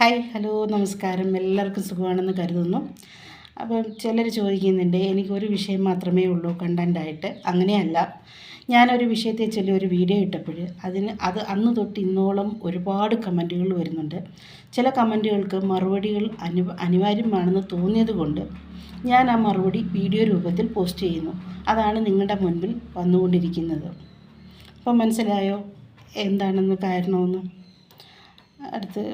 Hi hello നമസ്കാരം. എല്ലാവർക്കും സുഖമാണെന്ന് കരുതുന്നു. അപ്പം ചിലർ ചോദിക്കുന്നുണ്ട് എനിക്കൊരു വിഷയം മാത്രമേ ഉള്ളൂ കണ്ടന്റായിട്ട് അങ്ങനെയല്ല. ഞാനൊരു വിഷയത്തെ ചൊല്ലി ഒരു വീഡിയോ ഇട്ടപ്പോൾ അതിന് അത് അന്ന് തൊട്ട് ഇന്നോളം ഒരുപാട് കമന്റുകൾ വരുന്നുണ്ട്. ചില കമന്റുകൾക്ക് മറുപടികൾ അനു അനിവാര്യമാണെന്ന് തോന്നിയതുകൊണ്ട് ഞാൻ ആ മറുപടി വീഡിയോ രൂപത്തിൽ പോസ്റ്റ് ചെയ്യുന്നു. അതാണ് നിങ്ങളുടെ മുൻപിൽ വന്നുകൊണ്ടിരിക്കുന്നത്. അപ്പം മനസ്സിലായോ? എന്താണെന്ന് കാരണമെന്ന്? അടുത്ത്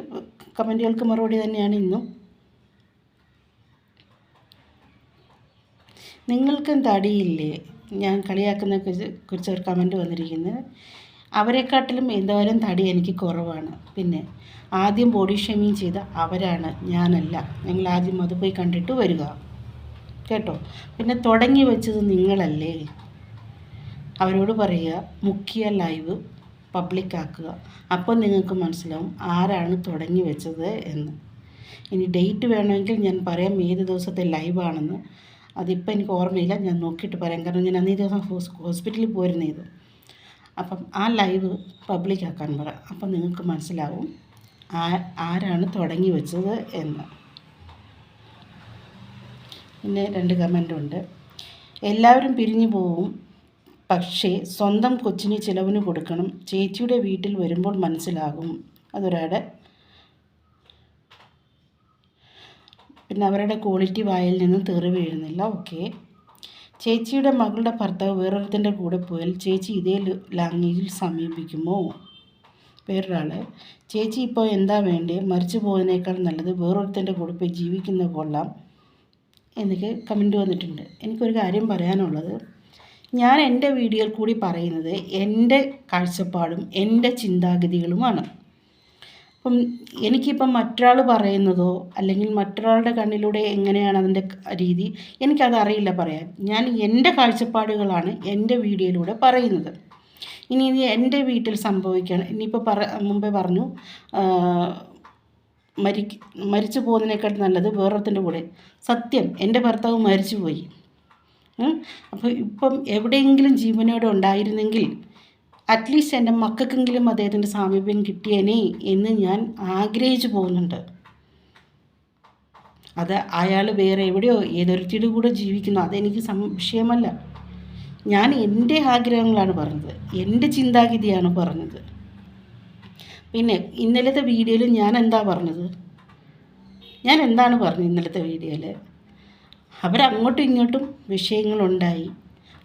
കമന്റുകൾക്ക് മറുപടി തന്നെയാണ് ഇന്നും. നിങ്ങൾക്കും തടിയില്ലേ? ഞാൻ കളിയാക്കുന്ന കുറിച്ച് ഒരു കമന്റ് വന്നിരിക്കുന്നത്. അവരെക്കാട്ടിലും എന്തായാലും തടി എനിക്ക് കുറവാണ്. പിന്നെ ആദ്യം ബോഡി ഷേമിങ് ചെയ്ത അവരാണ് ഞാനല്ല. നിങ്ങൾ ആദ്യം അത് പോയി കണ്ടിട്ട് വരിക. കേട്ടോ? പിന്നെ തുടങ്ങി വെച്ചത് നിങ്ങളല്ലേ? അവരോട് പറയുക മുഖ്യ ലൈവ് പബ്ലിക്കാക്കുക അപ്പോൾ നിങ്ങൾക്ക് മനസ്സിലാവും ആരാണ് തുടങ്ങി വെച്ചത് എന്ന്. ഇനി ഡേറ്റ് വേണമെങ്കിൽ ഞാൻ പറയാം ഏത് ദിവസത്തെ ലൈവാണെന്ന് അതിപ്പോൾ എനിക്ക് ഓർമ്മയില്ല. ഞാൻ നോക്കിയിട്ട് പറയാം. കാരണം ഞാൻ അന്നേ ദിവസം ഹോസ്പിറ്റലിൽ പോയിരുന്നു അപ്പം ആ ലൈവ് പബ്ലിക്കാക്കാൻ പറ. അപ്പം നിങ്ങൾക്ക് മനസ്സിലാവും ആ ആരാണ് തുടങ്ങി വെച്ചത് എന്ന്. പിന്നെ രണ്ട് കമന്റുണ്ട് എല്ലാവരും പിരിഞ്ഞു പോവും. പക്ഷേ സ്വന്തം കൊച്ചിന് ചിലവിന് കൊടുക്കണം. ചേച്ചിയുടെ വീട്ടിൽ വരുമ്പോൾ മനസ്സിലാകും. അതൊരാടെ പിന്നെ അവരുടെ ക്വാളിറ്റി വായിൽ നിന്ന് തെറി വീഴുന്നില്ല ഓക്കെ. ചേച്ചിയുടെ മകളുടെ ഭർത്താവ് വേറൊരുത്തിന്റെ കൂടെ പോയാൽ ചേച്ചി ഇതേ ലാംഗ്വേജിൽ സമീപിക്കുമോ? വേറൊരാൾ ചേച്ചി ഇപ്പോൾ എന്താ വേണ്ടേ? മരിച്ചു പോകുന്നതിനേക്കാൾ നല്ലത് വേറൊരുത്തന്റെ കൂടെ പോയി ജീവിക്കുന്ന കൊള്ളാം. എന്നൊക്കെ കമന്റ് വന്നിട്ടുണ്ട്. എനിക്കൊരു കാര്യം പറയാനുള്ളത്. ഞാൻ എന്റെ വീഡിയോയിൽ കൂടി പറയുന്നത് എന്റെ കാഴ്ചപ്പാടും എന്റെ ചിന്താഗതികളുമാണ്. അപ്പം എനിക്കിപ്പം മറ്റൊരാൾ പറയുന്നതോ അല്ലെങ്കിൽ മറ്റൊരാളുടെ കണ്ണിലൂടെ എങ്ങനെയാണ് അതിന്റെ രീതി എനിക്കതറിയില്ല പറയാൻ. ഞാൻ എന്റെ കാഴ്ചപ്പാടുകളാണ് എന്റെ വീഡിയോയിലൂടെ പറയുന്നത്. ഇനി ഇത് എന്റെ വീട്ടിൽ സംഭവിക്കണം ഇനിയിപ്പോൾ പറ മുമ്പേ പറഞ്ഞു മരി മരിച്ചു പോകുന്നതിനേക്കാൾ നല്ലത് വേറൊരുത്തിന്റെ കൂടെ. സത്യം എന്റെ ഭർത്താവ് മരിച്ചുപോയി. അപ്പോൾ ഇപ്പം എവിടെയെങ്കിലും ജീവനോടെ ഉണ്ടായിരുന്നെങ്കിൽ അറ്റ്ലീസ്റ്റ് എന്റെ മക്കൾക്കെങ്കിലും അദ്ദേഹത്തിന്റെ സാമീപ്യം കിട്ടിയേനെ എന്ന് ഞാൻ ആഗ്രഹിച്ചു പോകുന്നുണ്ട്. അത് അയാൾ വേറെ എവിടെയോ ഏതൊരുത്തിയുടെ കൂടെ ജീവിക്കുന്നു. അതെനിക്ക് സംശയമല്ല. ഞാൻ എന്റെ ആഗ്രഹങ്ങളാണ് പറഞ്ഞത്. എന്റെ ചിന്താഗതിയാണ് പറഞ്ഞത്. പിന്നെ ഇന്നലത്തെ വീഡിയോയിൽ ഞാൻ എന്താ പറഞ്ഞത്? ഞാൻ എന്താണ് പറഞ്ഞത് ഇന്നലത്തെ വീഡിയോയിൽ? അവരങ്ങോട്ടും ഇങ്ങോട്ടും വിഷയങ്ങളുണ്ടായി.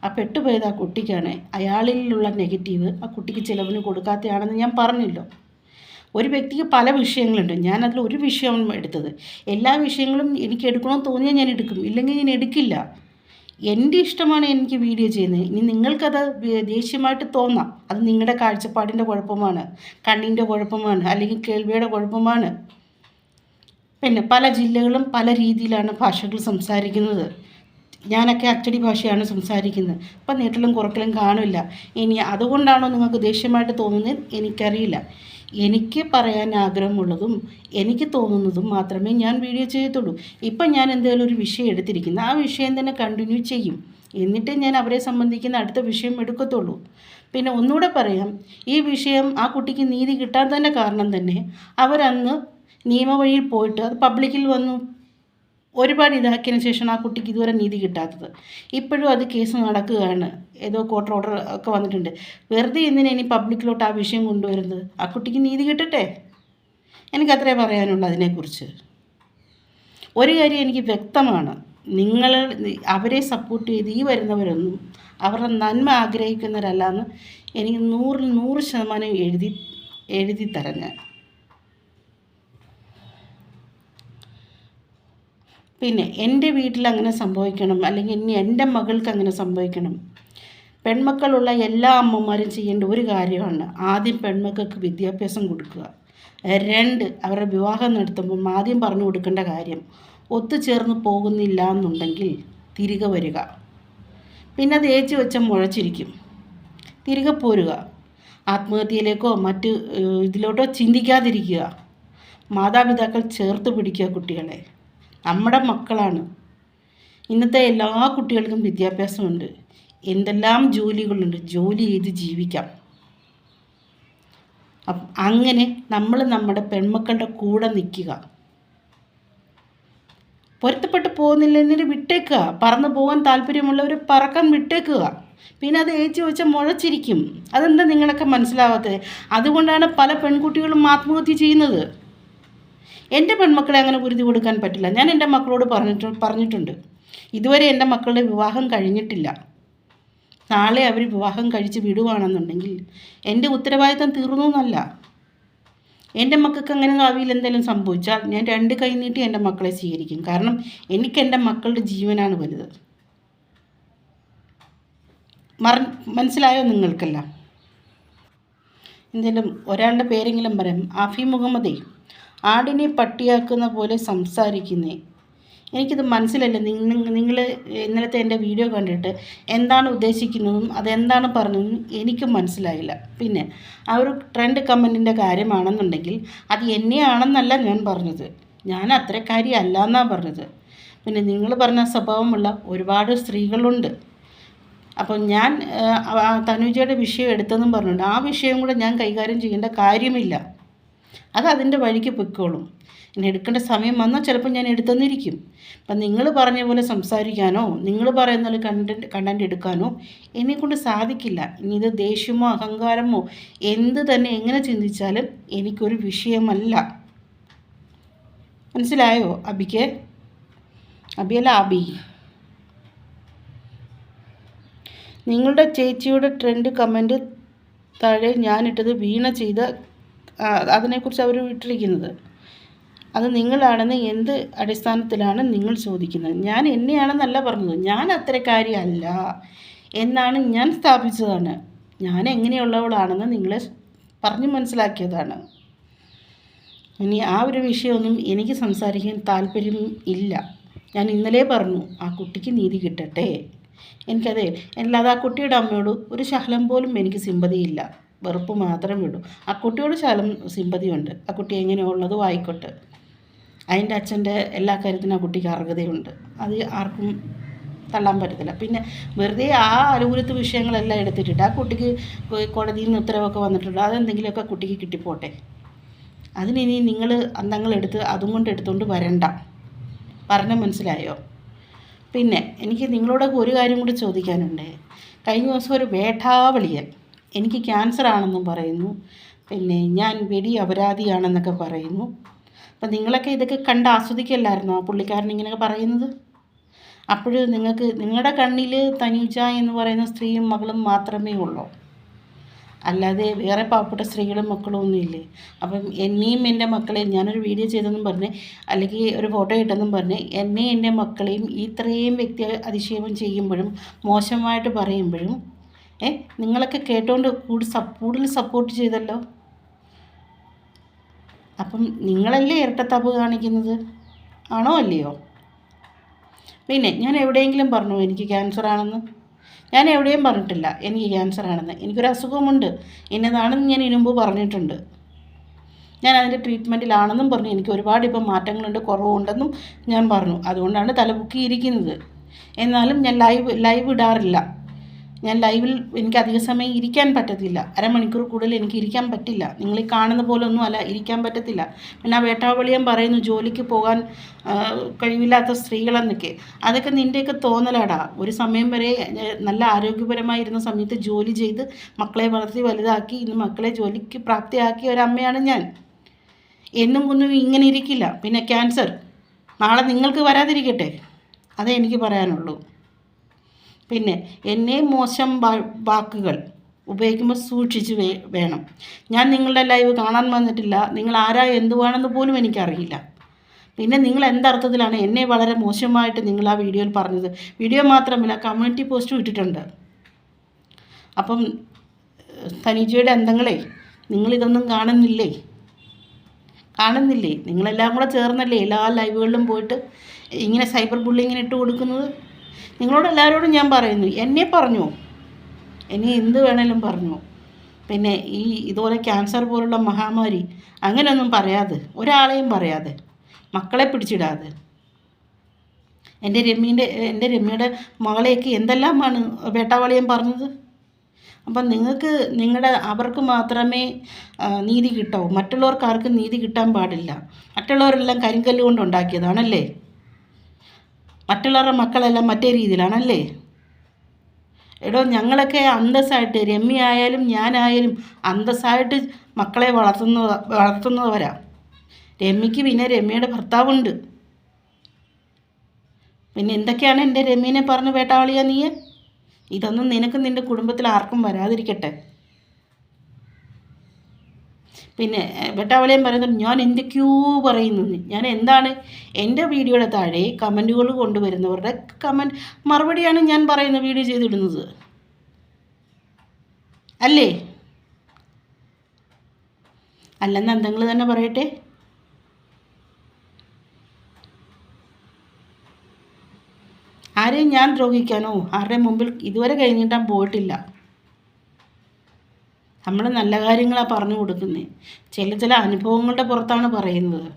ആ പെട്ടുപോയത് ആ കുട്ടിക്കാണ്. അയാളിലുള്ള നെഗറ്റീവ് ആ കുട്ടിക്ക് ചിലവിന് കൊടുക്കാത്തയാണെന്ന് ഞാൻ പറഞ്ഞല്ലോ. ഒരു വ്യക്തിക്ക് പല വിഷയങ്ങളുണ്ട്. ഞാനതിൽ ഒരു വിഷയം എടുത്തത്. എല്ലാ വിഷയങ്ങളും എനിക്ക് എടുക്കണമെന്ന് തോന്നിയാൽ ഞാൻ എടുക്കും. ഇല്ലെങ്കിൽ ഞാൻ എടുക്കില്ല. എന്റെ ഇഷ്ടമാണ് എനിക്ക് വീഡിയോ ചെയ്യുന്നത്. ഇനി നിങ്ങൾക്കത് ദേഷ്യമായിട്ട് തോന്നാം. അത് നിങ്ങളുടെ കാഴ്ചപ്പാടിന്റെ കുഴപ്പമാണ്. കണ്ണിന്റെ കുഴപ്പമാണ്. അല്ലെങ്കിൽ കേൾവിയുടെ കുഴപ്പമാണ്. പിന്നെ പല ജില്ലകളും പല രീതിയിലാണ് ഭാഷകൾ സംസാരിക്കുന്നത്. ഞാനൊക്കെ അച്ചടി ഭാഷയാണ് സംസാരിക്കുന്നത്. അപ്പം നീട്ടലും കുറക്കലും കാണില്ല. ഇനി അതുകൊണ്ടാണോ നിങ്ങൾക്ക് ദേഷ്യമായിട്ട് തോന്നുന്നത്? എനിക്കറിയില്ല. എനിക്ക് പറയാൻ ആഗ്രഹമുള്ളതും എനിക്ക് തോന്നുന്നതും മാത്രമേ ഞാൻ വീഡിയോ ചെയ്യത്തുള്ളൂ. ഇപ്പം ഞാൻ എന്തെങ്കിലും ഒരു വിഷയം എടുത്തിരിക്കുന്നു. ആ വിഷയം തന്നെ കണ്ടിന്യൂ ചെയ്യും. എന്നിട്ടേ ഞാൻ അവരെ സംബന്ധിക്കുന്ന അടുത്ത വിഷയം എടുക്കത്തുള്ളൂ. പിന്നെ ഒന്നുകൂടെ പറയാം. ഈ വിഷയം ആ കുട്ടിക്ക് നീതി കിട്ടാൻ തന്നെ കാരണം തന്നെ അവരന്ന് നിയമവഴിയിൽ പോയിട്ട് അത് പബ്ലിക്കിൽ വന്നു. ഒരുപാട് ഇതാക്കിയതിന് ശേഷം ആ കുട്ടിക്ക് ഇതുവരെ നീതി കിട്ടാത്തത്. ഇപ്പോഴും അത് കേസ് നടക്കുകയാണ്. ഏതോ കോർട്ട് ഓർഡർ ഒക്കെ വന്നിട്ടുണ്ട്. വെറുതെ എന്തിനാ ഇനി പബ്ലിക്കിലോട്ട് ആ വിഷയം കൊണ്ടുവരുന്നത്? ആ കുട്ടിക്ക് നീതി കിട്ടട്ടെ? എനിക്കത്രേ പറയാനുള്ളൂ അതിനെക്കുറിച്ച്. ഒരു കാര്യം എനിക്ക് വ്യക്തമാണ്. നിങ്ങൾ അവരെ സപ്പോർട്ട് ചെയ്ത് ഈ വരുന്നവരൊന്നും അവരുടെ നന്മ ആഗ്രഹിക്കുന്നവരല്ല എന്ന് എനിക്ക് നൂറിൽ നൂറ് ശതമാനം എഴുതി എഴുതി തരാം ഞാൻ. പിന്നെ എന്റെ വീട്ടിൽ അങ്ങനെ സംഭവിക്കണം അല്ലെങ്കിൽ ഇനി എന്റെ മകൾക്ക് അങ്ങനെ സംഭവിക്കണം. പെൺമക്കളുള്ള എല്ലാ അമ്മമാരും ചെയ്യേണ്ട ഒരു കാര്യമാണ് ആദ്യം പെൺമക്കൾക്ക് വിദ്യാഭ്യാസം കൊടുക്കുക. രണ്ട് അവരുടെ വിവാഹം നടത്തുമ്പം ആദ്യം പറഞ്ഞു കൊടുക്കേണ്ട കാര്യം ഒത്തുചേർന്ന് പോകുന്നില്ല എന്നുണ്ടെങ്കിൽ തിരികെ വരിക. പിന്നെ അത് ഏച്ചു വെച്ച മുഴച്ചിരിക്കും. തിരികെ പോരുക. ആത്മഹത്യയിലേക്കോ മറ്റ് ഇതിലോട്ടോ ചിന്തിക്കാതിരിക്കുക. മാതാപിതാക്കൾ ചേർത്ത് പിടിക്കുക കുട്ടികളെ. നമ്മുടെ മക്കളാണ്. ഇന്നത്തെ എല്ലാ കുട്ടികൾക്കും വിദ്യാഭ്യാസമുണ്ട്. എന്തെല്ലാം ജോലികളുണ്ട് ജോലി ചെയ്ത് ജീവിക്കാം. അങ്ങനെ നമ്മൾ നമ്മുടെ പെൺമക്കളുടെ കൂടെ നിൽക്കുക. പൊരുത്തപ്പെട്ട് പോകുന്നില്ലെന്നിട്ട് വിട്ടേക്കുക. പറന്നു പോകാൻ താല്പര്യമുള്ളവർ പറക്കാൻ വിട്ടേക്കുക. പിന്നെ അത് ഏച്ചു വെച്ചാൽ മുഴച്ചിരിക്കും. അതെന്താ നിങ്ങളൊക്കെ മനസ്സിലാവാത്തത് അതുകൊണ്ടാണ് പല പെൺകുട്ടികളും ആത്മഹത്യ ചെയ്യുന്നത്. എന്റെ പെൺമക്കളെ അങ്ങനെ കുരുതി കൊടുക്കാൻ പറ്റില്ല. ഞാൻ എന്റെ മക്കളോട് പറഞ്ഞിട്ട് പറഞ്ഞിട്ടുണ്ട്. ഇതുവരെ എന്റെ മക്കളുടെ വിവാഹം കഴിഞ്ഞിട്ടില്ല. നാളെ അവർ വിവാഹം കഴിച്ച് വിടുവാണെന്നുണ്ടെങ്കിൽ എന്റെ ഉത്തരവാദിത്തം തീർന്നു എന്നല്ല. എന്റെ മക്കൾക്ക് അങ്ങനെ ഭാവിയിൽ എന്തെങ്കിലും സംഭവിച്ചാൽ ഞാൻ രണ്ട് കൈ നീട്ടി എന്റെ മക്കളെ സ്വീകരിക്കും. കാരണം എനിക്ക് എന്റെ മക്കളുടെ ജീവനാണ് വലുത്. മറ മനസ്സിലായോ നിങ്ങൾക്കല്ല? എന്തെങ്കിലും ഒരാളുടെ പേരെങ്കിലും പറയാം. ആഫി മുഹമ്മദേ. ആടിനെ പട്ടിയാക്കുന്ന പോലെ സംസാരിക്കുന്നേ. എനിക്കിത് മനസ്സിലല്ല? നിങ്ങൾ ഇന്നലത്തെ എന്റെ വീഡിയോ കണ്ടിട്ട് എന്താണ് ഉദ്ദേശിക്കുന്നതും അതെന്താണ് പറഞ്ഞതെന്നും എനിക്കും മനസ്സിലായില്ല. പിന്നെ ആ ഒരു ട്രെൻഡ് കമന്റിന്റെ കാര്യമാണെന്നുണ്ടെങ്കിൽ അത് എന്നെയാണെന്നല്ല ഞാൻ പറഞ്ഞത്. ഞാൻ അത്രക്കാരിയല്ല എന്നാണ് പറഞ്ഞത്. പിന്നെ നിങ്ങൾ പറഞ്ഞ സ്വഭാവമുള്ള ഒരുപാട് സ്ത്രീകളുണ്ട്. അപ്പോൾ ഞാൻ തനുജയുടെ വിഷയം എടുത്തതെന്നും പറഞ്ഞിട്ടുണ്ട്. ആ വിഷയം കൂടെ ഞാൻ കൈകാര്യം ചെയ്യേണ്ട കാര്യമില്ല. അത് അതിന്റെ വഴിക്ക് പൊയ്ക്കോളും. ഇനി എടുക്കേണ്ട സമയം വന്നാൽ ചിലപ്പോൾ ഞാൻ എടുത്തെന്നിരിക്കും. അപ്പം നിങ്ങൾ പറഞ്ഞ പോലെ സംസാരിക്കാനോ നിങ്ങൾ പറയുന്ന പോലെ കണ്ടന്റ് കണ്ടന്റ് എടുക്കാനോ എന്നെക്കൊണ്ട് സാധിക്കില്ല. ഇനി ഇത് ദേഷ്യമോ അഹങ്കാരമോ എന്ത് തന്നെ എങ്ങനെ ചിന്തിച്ചാലും എനിക്കൊരു വിഷയമല്ല. മനസ്സിലായോ അബിക്ക്? അബിയല്ല അബി നിങ്ങളുടെ ചേച്ചിയുടെ ട്രെൻഡ് കമന്റ് താഴെ ഞാനിട്ടത് വീണ ചെയ്ത അതിനെക്കുറിച്ച് അവർ വിട്ടിരിക്കുന്നത് അത് നിങ്ങളാണെന്ന് എന്ത് അടിസ്ഥാനത്തിലാണ് നിങ്ങൾ ചോദിക്കുന്നത്? ഞാൻ എന്നെയാണെന്നല്ല പറഞ്ഞത്. ഞാൻ അത്തരക്കാരിയല്ല എന്നാണ് ഞാൻ സ്ഥാപിച്ചതാണ്. ഞാൻ എങ്ങനെയുള്ളവളാണെന്ന് നിങ്ങളെ പറഞ്ഞു മനസ്സിലാക്കിയതാണ്. ഇനി ആ ഒരു വിഷയമൊന്നും എനിക്ക് സംസാരിക്കാൻ താല്പര്യം ഇല്ല. ഞാൻ ഇന്നലെ പറഞ്ഞു ആ കുട്ടിക്ക് നീതി കിട്ടട്ടെ. എനിക്കതെ അല്ലാതെ ആ കുട്ടിയുടെ അമ്മയോട് ഒരു ശകലം പോലും എനിക്ക് സിമ്പതിയില്ല. വെറുപ്പ് മാത്രം വിടും. ആ കുട്ടിയോട് ശാലം സിമ്പതിയുണ്ട്. ആ കുട്ടി എങ്ങനെയുള്ളതും ആയിക്കോട്ടെ അതിന്റെ അച്ഛന്റെ എല്ലാ കാര്യത്തിനും ആ കുട്ടിക്ക് അർഹതയുണ്ട്. അത് ആർക്കും തള്ളാൻ പറ്റത്തില്ല. പിന്നെ വെറുതെ ആ അനുകൂലത്ത് വിഷയങ്ങളെല്ലാം എടുത്തിട്ടിട്ട് ആ കുട്ടിക്ക് കോടതിയിൽ നിന്ന് ഉത്തരവൊക്കെ വന്നിട്ടുണ്ട്. അതെന്തെങ്കിലുമൊക്കെ കുട്ടിക്ക് കിട്ടിപ്പോട്ടെ. അതിനി നിങ്ങൾ അന്തങ്ങളെടുത്ത് അതും കൊണ്ട് എടുത്തുകൊണ്ട് വരണ്ട. പറഞ്ഞ മനസ്സിലായോ? പിന്നെ എനിക്ക് നിങ്ങളോടൊക്കെ ഒരു കാര്യം കൂടി ചോദിക്കാനുണ്ട്. കഴിഞ്ഞ ദിവസം ഒരു വേട്ടാവളിയൻ എനിക്ക് ക്യാൻസർ ആണെന്നും പറയുന്നു. പിന്നെ ഞാൻ വെടി അപരാധിയാണെന്നൊക്കെ പറയുന്നു. അപ്പം നിങ്ങളൊക്കെ ഇതൊക്കെ കണ്ട് ആസ്വദിക്കല്ലായിരുന്നോ പുള്ളിക്കാരൻ ഇങ്ങനെയൊക്കെ പറയുന്നത്? അപ്പോൾ നിങ്ങൾക്ക് നിങ്ങളുടെ കണ്ണിൽ തനീജ എന്ന് പറയുന്ന സ്ത്രീയും മകളും മാത്രമേ ഉള്ളൂ? അല്ലാതെ വേറെ പാവപ്പെട്ട സ്ത്രീകളും മക്കളും ഒന്നുമില്ലേ അപ്പം എന്നെയും എന്റെ മക്കളെയും ഞാനൊരു വീഡിയോ ചെയ്തെന്നും പറഞ്ഞ് അല്ലെങ്കിൽ ഒരു ഫോട്ടോ ഇട്ടെന്നും പറഞ്ഞ് എന്നെയും എന്റെ മക്കളെയും ഇത്രയും വ്യക്തി അതിക്ഷേപം ചെയ്യുമ്പോഴും മോശമായിട്ട് പറയുമ്പോഴും ഏ? നിങ്ങളൊക്കെ കേട്ടോണ്ട് കൂടുതൽ കൂടുതൽ സപ്പോർട്ട് ചെയ്തല്ലോ. അപ്പം നിങ്ങളല്ലേ ഇരട്ടത്താപ്പ് കാണിക്കുന്നത്? ആണോ അല്ലയോ? പിന്നെ ഞാൻ എവിടെയെങ്കിലും പറഞ്ഞു എനിക്ക് ക്യാൻസർ ആണെന്ന്. ഞാൻ എവിടെയും പറഞ്ഞിട്ടില്ല എനിക്ക് ക്യാൻസർ ആണെന്ന്. എനിക്കൊരു അസുഖമുണ്ട്. ഇന്നതാണെന്ന് ഞാൻ ഇനുമ്പ് പറഞ്ഞിട്ടുണ്ട്. ഞാൻ അതിന്റെ ട്രീറ്റ്മെന്റിലാണെന്നും പറഞ്ഞു. എനിക്ക് ഒരുപാട് ഇപ്പം മാറ്റങ്ങളുണ്ട് കുറവുണ്ടെന്നും ഞാൻ പറഞ്ഞു. അതുകൊണ്ടാണ് തലപൊക്കിയിരിക്കുന്നത്. എന്നാലും ഞാൻ ലൈവ് ലൈവ് ഇടാറില്ല. ഞാൻ ലൈവിൽ എനിക്ക് അധിക സമയം ഇരിക്കാൻ പറ്റത്തില്ല. അരമണിക്കൂർ കൂടുതൽ എനിക്ക് ഇരിക്കാൻ പറ്റില്ല. നിങ്ങൾ ഈ കാണുന്ന പോലെ ഒന്നും അല്ല ഇരിക്കാൻ പറ്റത്തില്ല. പിന്നെ ആ വേട്ടാവളിയം പറയുന്നു ജോലിക്ക് പോകാൻ കഴിവില്ലാത്ത സ്ത്രീകളെന്നൊക്കെ. അതൊക്കെ നിന്റെയൊക്കെ തോന്നലാടാ. ഒരു സമയം വരെ നല്ല ആരോഗ്യപരമായിരുന്ന സമയത്ത് ജോലി ചെയ്ത് മക്കളെ വളർത്തി വലുതാക്കി ഇന്ന് മക്കളെ ജോലിക്ക് പ്രാപ്തിയാക്കിയ ഒരമ്മയാണ് ഞാൻ. എന്നും കുന്നും ഇങ്ങനെ ഇരിക്കില്ല. പിന്നെ ക്യാൻസർ. നാളെ നിങ്ങൾക്ക് വരാതിരിക്കട്ടെ. അതേ എനിക്ക് പറയാനുള്ളൂ. പിന്നെ എന്നെ മോശം വാക്കുകൾ ഉപയോഗിക്കുമ്പോൾ സൂക്ഷിച്ച് വേണം. ഞാൻ നിങ്ങളുടെ ലൈവ് കാണാൻ വന്നിട്ടില്ല. നിങ്ങൾ ആരാ എന്തുവാണെന്ന് പോലും എനിക്കറിയില്ല. പിന്നെ നിങ്ങൾ എന്തർത്ഥത്തിലാണ് എന്നെ വളരെ മോശമായിട്ട് നിങ്ങൾ ആ വീഡിയോയിൽ പറഞ്ഞത്? വീഡിയോ മാത്രമല്ല കമ്മ്യൂണിറ്റി പോസ്റ്റും ഇട്ടിട്ടുണ്ട്. അപ്പം തനിജയുടെ അന്തങ്ങളെ നിങ്ങളിതൊന്നും കാണുന്നില്ലേ? കാണുന്നില്ലേ? നിങ്ങളെല്ലാം കൂടെ ചേർന്നല്ലേ എല്ലാ ലൈവുകളിലും പോയിട്ട് ഇങ്ങനെ സൈബർ ബുള്ളിങ്ങിന് ഇട്ട് കൊടുക്കുന്നത്? നിങ്ങളോട് എല്ലാവരോടും ഞാൻ പറയുന്നു എന്നെ പറഞ്ഞു. എന്നെ എന്ത് വേണേലും പറഞ്ഞു. പിന്നെ ഈ ഇതുപോലെ ക്യാൻസർ പോലുള്ള മഹാമാരി അങ്ങനെയൊന്നും പറയാതെ ഒരാളെയും പറയാതെ മക്കളെ പിടിച്ചിടാതെ. എന്റെ രമ്യന്റെ എന്റെ രമ്യയുടെ മകളെയൊക്കെ എന്തെല്ലാമാണ് വേട്ടാവളിയൻ പറഞ്ഞത്? അപ്പം നിങ്ങൾക്ക് നിങ്ങളുടെ അവർക്ക് മാത്രമേ നീതി കിട്ടാവൂ മറ്റുള്ളവർക്ക് ആർക്കും നീതി കിട്ടാൻ പാടില്ല. മറ്റുള്ളവരെല്ലാം കരിങ്കല്ല് കൊണ്ട് ഉണ്ടാക്കിയതാണല്ലേ മറ്റുള്ളവരുടെ മക്കളെല്ലാം മറ്റേ രീതിയിലാണല്ലേ? എടോ ഞങ്ങളൊക്കെ അന്തസ്സായിട്ട് രമ്യ ആയാലും ഞാനായാലും അന്തസ്സായിട്ട് മക്കളെ വളർത്തുന്ന വളർത്തുന്നവരാ. രമ്യക്ക് പിന്നെ രമ്യയുടെ ഭർത്താവുണ്ട്. പിന്നെ എന്തൊക്കെയാണ് എന്റെ രമ്യനെ പറഞ്ഞ് വേട്ടാളിയാ നീ ഇതൊന്നും നിനക്കും നിന്റെ കുടുംബത്തിൽ ആർക്കും വരാതിരിക്കട്ടെ. പിന്നെ വെട്ടാവളിയും പറയുന്നത് ഞാൻ എന്തൊക്കെയോ പറയുന്നു ഞാൻ എന്താണ് എന്റെ വീഡിയോയുടെ താഴെ കമന്റുകൾ കൊണ്ടുവരുന്നവരുടെ കമന്റ് മറുപടിയാണ് ഞാൻ പറയുന്ന വീഡിയോ ചെയ്തിടുന്നത്. അല്ലേ? അല്ലെന്ന് എന്തെങ്കിലും തന്നെ പറയട്ടെ. ആരെയും ഞാൻ ദ്രോഹിക്കാനോ ആരുടെ മുമ്പിൽ ഇതുവരെ കഴിഞ്ഞിട്ടാൻ പോയിട്ടില്ല. നമ്മൾ നല്ല കാര്യങ്ങളാണ് പറഞ്ഞു കൊടുക്കുന്നത് ചില ചില അനുഭവങ്ങളുടെ പുറത്താണ് പറയുന്നത്.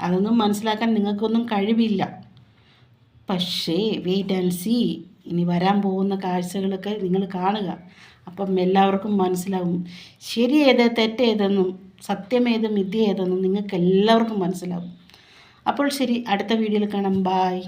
അതൊന്നും മനസ്സിലാക്കാൻ നിങ്ങൾക്കൊന്നും കഴിവില്ല. പക്ഷേ വെയിറ്റ് ആൻഡ് സീ ഇനി വരാൻ പോകുന്ന കാഴ്ചകളൊക്കെ നിങ്ങൾ കാണുക. അപ്പം എല്ലാവർക്കും മനസ്സിലാവും. ശരി ഏത് തെറ്റേതെന്നും സത്യമേത് മിഥ്യ ഏതെന്നും നിങ്ങൾക്ക് എല്ലാവർക്കും മനസ്സിലാവും. അപ്പോൾ ശരി അടുത്ത വീഡിയോയിൽ കാണാം. ബായ്